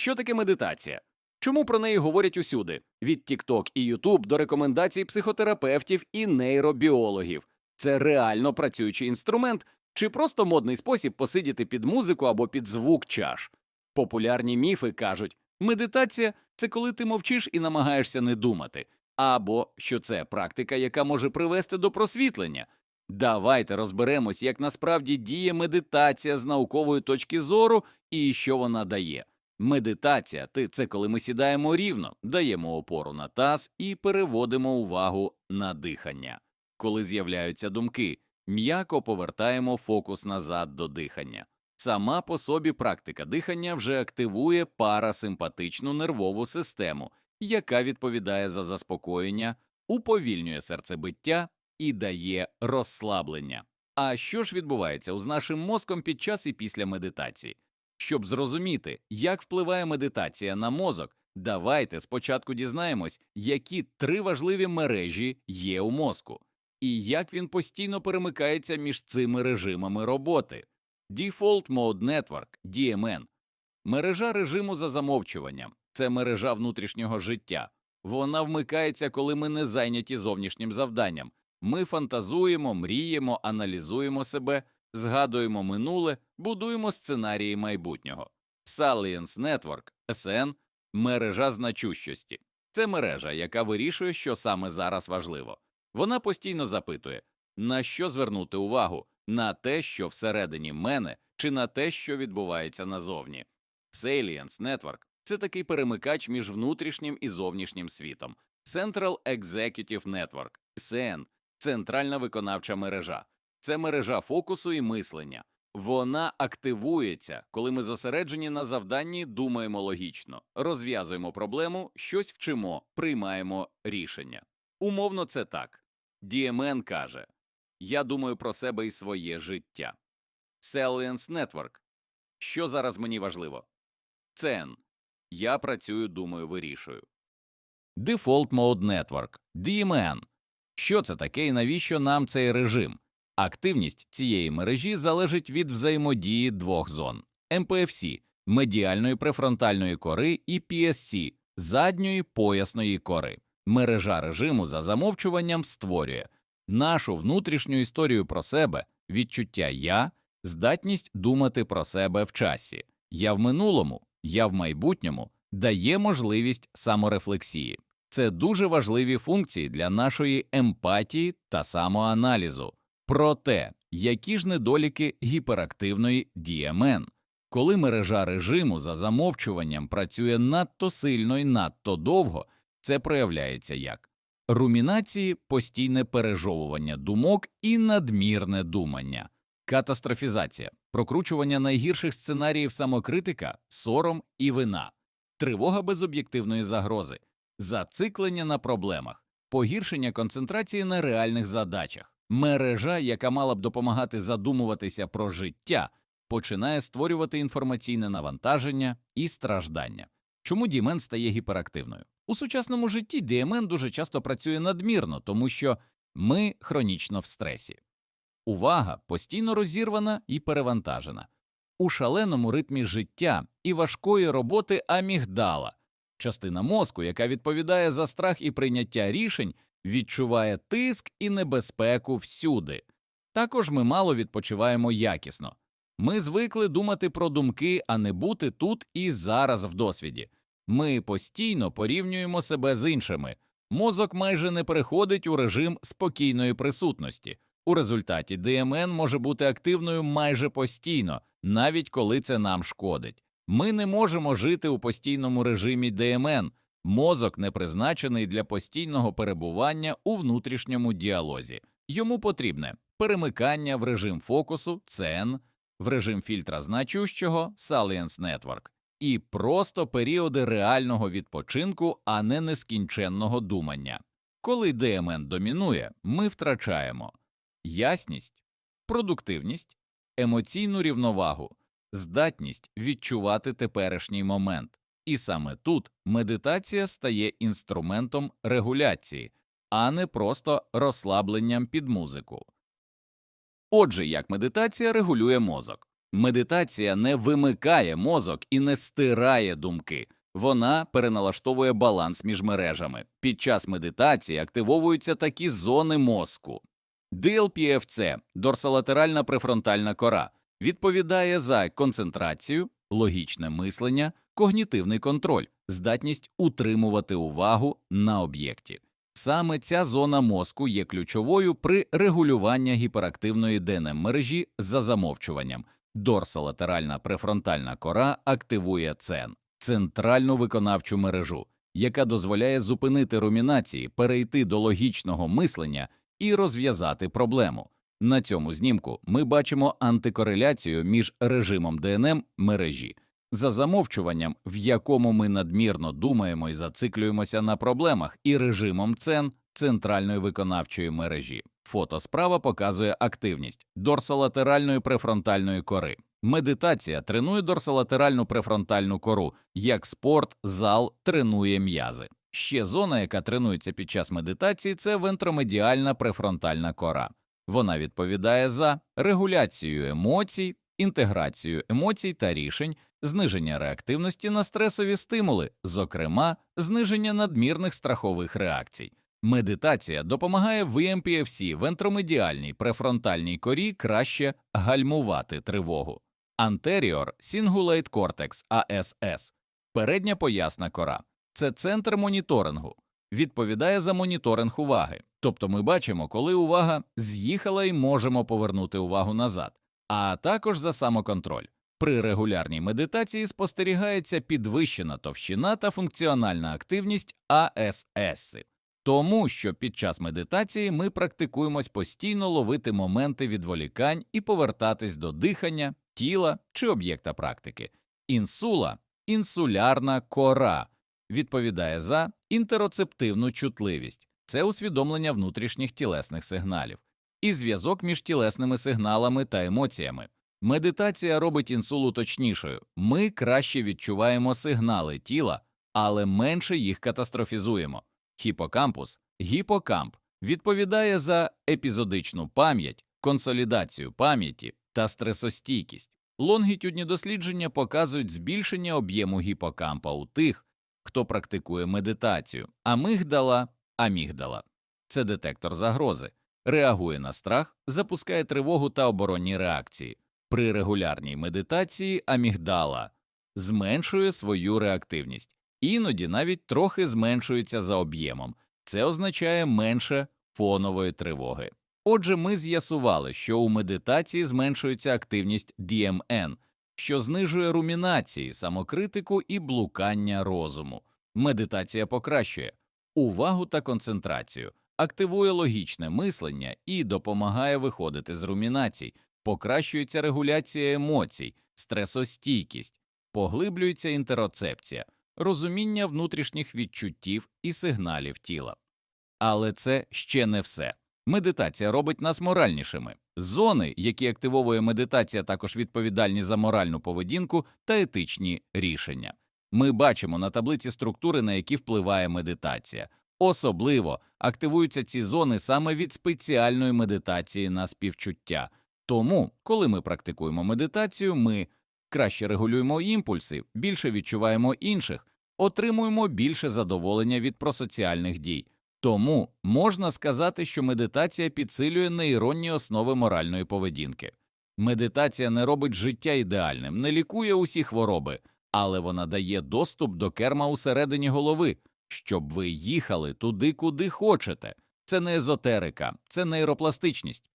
Що таке медитація? Чому про неї говорять усюди? Від TikTok і YouTube до рекомендацій психотерапевтів і нейробіологів. Це реально працюючий інструмент чи просто модний спосіб посидіти під музику або під звук чаш. Популярні міфи кажуть, медитація це коли ти мовчиш і намагаєшся не думати, або що це практика, яка може привести до просвітлення. Давайте розберемось, як насправді діє медитація з наукової точки зору і що вона дає. Медитація ти це коли ми сідаємо рівно, даємо опору на таз і переводимо увагу на дихання. Коли з'являються думки, м'яко повертаємо фокус назад до дихання. Сама по собі практика дихання вже активує парасимпатичну нервову систему, яка відповідає за заспокоєння, уповільнює серцебиття і дає розслаблення. А що ж відбувається з нашим мозком під час і після медитації? Щоб зрозуміти, як впливає медитація на мозок, давайте спочатку дізнаємось, які три важливі мережі є у мозку, і як він постійно перемикається між цими режимами роботи. Default Mode Network DMN – мережа режиму за замовчуванням, це мережа внутрішнього життя. Вона вмикається, коли ми не зайняті зовнішнім завданням. Ми фантазуємо, мріємо, аналізуємо себе, згадуємо минуле, будуємо сценарії майбутнього. Salience Network SN – мережа значущості. Це мережа, яка вирішує, що саме зараз важливо. Вона постійно запитує, на що звернути увагу, на те, що всередині мене, чи на те, що відбувається назовні. Salience Network – це такий перемикач між внутрішнім і зовнішнім світом. Central Executive Network – CN – центральна виконавча мережа. Це мережа фокусу і мислення. Вона активується, коли ми зосереджені на завданні, думаємо логічно, розв'язуємо проблему, щось вчимо, приймаємо рішення. Умовно, це так. DMN каже Я думаю про себе і своє життя. Salience Network. Що зараз мені важливо? CN. Я працюю, думаю, вирішую. Default Mode Network DMN. Що це таке і навіщо нам цей режим? Активність цієї мережі залежить від взаємодії двох зон МПФС – медіальної префронтальної кори і PSC – задньої поясної кори. Мережа режиму за замовчуванням створює нашу внутрішню історію про себе, відчуття я, здатність думати про себе в часі. Я в минулому, я в майбутньому дає можливість саморефлексії. Це дуже важливі функції для нашої емпатії та самоаналізу. Проте, які ж недоліки гіперактивної DMN? Коли мережа режиму за замовчуванням працює надто сильно і надто довго, це проявляється як румінації, постійне пережовування думок і надмірне думання, катастрофізація, прокручування найгірших сценаріїв самокритика, сором і вина, тривога без об'єктивної загрози, зациклення на проблемах, погіршення концентрації на реальних задачах. Мережа, яка мала б допомагати задумуватися про життя, починає створювати інформаційне навантаження і страждання. Чому дімен стає гіперактивною? У сучасному житті DMN дуже часто працює надмірно, тому що ми хронічно в стресі. Увага постійно розірвана і перевантажена. У шаленому ритмі життя і важкої роботи амігдала, частина мозку, яка відповідає за страх і прийняття рішень, відчуває тиск і небезпеку всюди. Також ми мало відпочиваємо якісно. Ми звикли думати про думки, а не бути тут і зараз в досвіді. Ми постійно порівнюємо себе з іншими. Мозок майже не переходить у режим спокійної присутності. У результаті ДМН може бути активною майже постійно, навіть коли це нам шкодить. Ми не можемо жити у постійному режимі ДМН. Мозок не призначений для постійного перебування у внутрішньому діалозі. Йому потрібне перемикання в режим фокусу CN, в режим фільтра значущого Salience Network і просто періоди реального відпочинку, а не нескінченного думання. Коли ДМН домінує, ми втрачаємо ясність, продуктивність, емоційну рівновагу, здатність відчувати теперішній момент. І саме тут медитація стає інструментом регуляції, а не просто розслабленням під музику. Отже, як медитація регулює мозок. Медитація не вимикає мозок і не стирає думки. Вона переналаштовує баланс між мережами. Під час медитації активовуються такі зони мозку. DLPFC – дорсолатеральна префронтальна кора, відповідає за концентрацію, логічне мислення, когнітивний контроль, здатність утримувати увагу на об'єкті. Саме ця зона мозку є ключовою при регулюванні гіперактивної ДНМ мережі за замовчуванням. Дорсолатеральна префронтальна кора активує ЦЕН центральну виконавчу мережу, яка дозволяє зупинити румінації, перейти до логічного мислення і розв'язати проблему. На цьому знімку ми бачимо антикореляцію між режимом ДНМ мережі за замовчуванням, в якому ми надмірно думаємо і зациклюємося на проблемах, і режимом ЦЕН центральної виконавчої мережі. Фото справа показує активність дорсолатеральної префронтальної кори. Медитація тренує дорсолатеральну префронтальну кору, як спорт, зал тренує м'язи. Ще зона, яка тренується під час медитації, це вентромедіальна префронтальна кора. Вона відповідає за регуляцію емоцій, інтеграцію емоцій та рішень, зниження реактивності на стресові стимули, зокрема, зниження надмірних страхових реакцій. Медитація допомагає VMPFC вентромедіальній префронтальній корі краще гальмувати тривогу. Anterior Cingulate Cortex ASS – передня поясна кора. Це центр моніторингу, відповідає за моніторинг уваги. Тобто ми бачимо, коли увага з'їхала і можемо повернути увагу назад, а також за самоконтроль. При регулярній медитації спостерігається підвищена товщина та функціональна активність АСС. Тому що під час медитації ми практикуємось постійно ловити моменти відволікань і повертатись до дихання, тіла чи об'єкта практики. Інсула інсулярна кора відповідає за інтероцептивну чутливість, це усвідомлення внутрішніх тілесних сигналів, і зв'язок між тілесними сигналами та емоціями. Медитація робить інсулу точнішою. Ми краще відчуваємо сигнали тіла, але менше їх катастрофізуємо. Хіпокампус, гіпокамп відповідає за епізодичну пам'ять, консолідацію пам'яті та стресостійкість. Лонгітюдні дослідження показують збільшення об'єму гіпокампа у тих, хто практикує медитацію, амигдала, амігдала це детектор загрози, реагує на страх, запускає тривогу та оборонні реакції. При регулярній медитації амігдала зменшує свою реактивність, іноді навіть трохи зменшується за об'ємом. Це означає менше фонової тривоги. Отже, ми з'ясували, що у медитації зменшується активність DMN, що знижує румінації, самокритику і блукання розуму. Медитація покращує увагу та концентрацію, активує логічне мислення і допомагає виходити з румінацій, покращується регуляція емоцій, стресостійкість, поглиблюється інтероцепція, розуміння внутрішніх відчуттів і сигналів тіла. Але це ще не все. Медитація робить нас моральнішими. Зони, які активовує медитація, також відповідальні за моральну поведінку та етичні рішення. Ми бачимо на таблиці структури, на які впливає медитація. Особливо активуються ці зони саме від спеціальної медитації на співчуття. Тому, коли ми практикуємо медитацію, ми краще регулюємо імпульси, більше відчуваємо інших, отримуємо більше задоволення від просоціальних дій. Тому можна сказати, що медитація підсилює нейронні основи моральної поведінки. Медитація не робить життя ідеальним, не лікує усі хвороби, але вона дає доступ до керма усередині голови, щоб ви їхали туди, куди хочете. Це не езотерика, це нейропластичність.